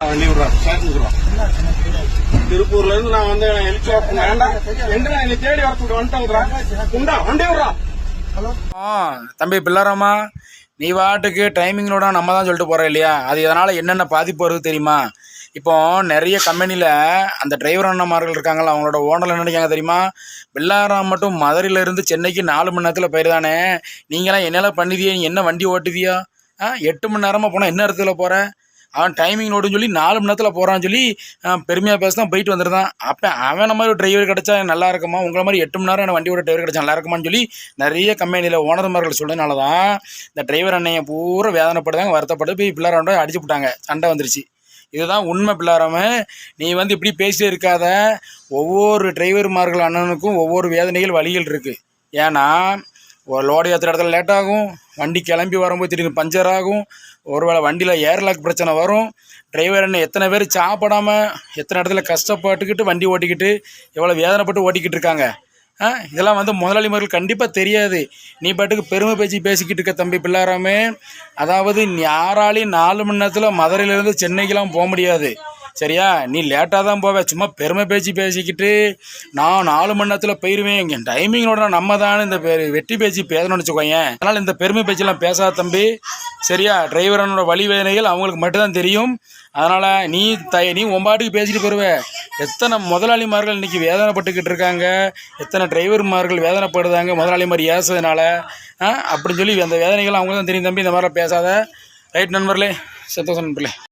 வண்டி விடுறான் திருப்பூர்ல இருந்து நான் வந்து ஹெலிகாப்டர் வேண்டாம் என்னை தேடி வரத்துக்கு வந்துட்டேங்கிறான் உண்டா? வண்டி விடுறான் தம்பி பிள்ளாராமா நீ வாட்டுக்கு டைமிங்களோட நம்ம தான் சொல்லிட்டு போகிறோம் இல்லையா? அது இதனால் என்னென்ன பாதிப்பு வருது தெரியுமா? இப்போ நிறைய கம்பெனியில் அந்த டிரைவர் அண்ணமார்கள் இருக்காங்களா அவங்களோட ஓனரில் நினைக்காங்க தெரியுமா? பில்லாராம் மட்டும் மதுரையில இருந்து சென்னைக்கு நாலு மணி நேரத்தில் போயிருதானே? நீங்களாம் என்னெல்லாம் பண்ணிதியா நீ என்ன வண்டி ஓட்டுதியா ஆ எட்டு மணி நேரமாக போனால் என்ன இடத்துல போகிற அவன் டைமிங் நோடுன்னு சொல்லி நாலு மணி நேரத்தில் போகிறான்னு சொல்லி பெருமையாக பேச தான் போயிட்டு வந்துருந்தான். அப்போ அவன் மாதிரி ஒரு டிரைவர் கிடச்சா நல்லா இருக்குமா? உங்களை மாதிரி எட்டு மணி நேரம் எனக்கு வண்டியோட டிரைவர் கிடச்சா நல்லா இருக்குமான்னு சொல்லி நிறைய கம்பெனியில் ஓனர்மார்கள் சொல்றதுனால தான் இந்த டிரைவர் அண்ணையை பூரா வேதனைப்படுதாங்க வருத்தப்பட்டு போய் பிள்ளாரோட அடிச்சு விட்டாங்க சண்டை வந்துருச்சு. இதுதான் உண்மை பிள்ளாராம நீ வந்து இப்படி பேசிட்டே இருக்காத. ஒவ்வொரு டிரைவர்மார்கள் அண்ணனுக்கும் ஒவ்வொரு வேதனைகள் வழிகள் இருக்குது ஏன்னா ஒரு லோடு ஏற்றுற இடத்துல லேட் ஆகும். வண்டி கிளம்பி வரும்போது திடீர்னு பஞ்சர் ஆகும். ஒருவேளை வண்டியில் ஏர்லாக் பிரச்சனை வரும். டிரைவர் என்ன எத்தனை பேர் சாப்பிடாம எத்தனை இடத்துல கஷ்டப்பட்டுக்கிட்டு வண்டி ஓட்டிக்கிட்டு எவ்வளோ வேதனைப்பட்டு ஓட்டிக்கிட்டு இருக்காங்க? இதெல்லாம் வந்து முதலாளிமார்கள் கண்டிப்பாக தெரியாது. நீ பாட்டுக்கு பெருமை பேச்சு பேசிக்கிட்டு இருக்க தம்பி பிள்ளாராமே. அதாவது யாராலையும் நாலு மணி நேரத்தில் மதுரையிலேருந்து சென்னைக்கெலாம் போக முடியாது. சரியா? நீ லேட்டாக தான் போவ. சும்மா பெருமை பேச்சு பேசிக்கிட்டு நான் நாலு மணி நேரத்தில் போயிடுவேன் எங்கள் டைமிங்கோட நம்ம தான் இந்த பெ- வெட்டி பேச்சு பேசணும்னு வச்சுக்கோங்க அதனால் இந்த பெருமை பேச்செல்லாம் பேசாத தம்பி. சரியா? டிரைவரனோட வழி வேதனைகள் அவங்களுக்கு மட்டும்தான் தெரியும். அதனால் நீ த நீ ஒம்பாட்டுக்கு பேசிட்டு போயிருவ. எத்தனை முதலாளிமார்கள் இன்றைக்கி வேதனைப்பட்டுக்கிட்டு இருக்காங்க. எத்தனை டிரைவர்மார்கள் வேதனைப்படுதாங்க முதலாளி மாதிரி ஏசுறதுனால ஆ, அப்படின்னு சொல்லி அந்த வேதனைகள் அவங்களுக்கு தான் தெரியும் தம்பி. இந்த மாதிரிலாம் பேசாத. ரைட் நண்பர்களே? சந்தோஷம் நண்பர்களே.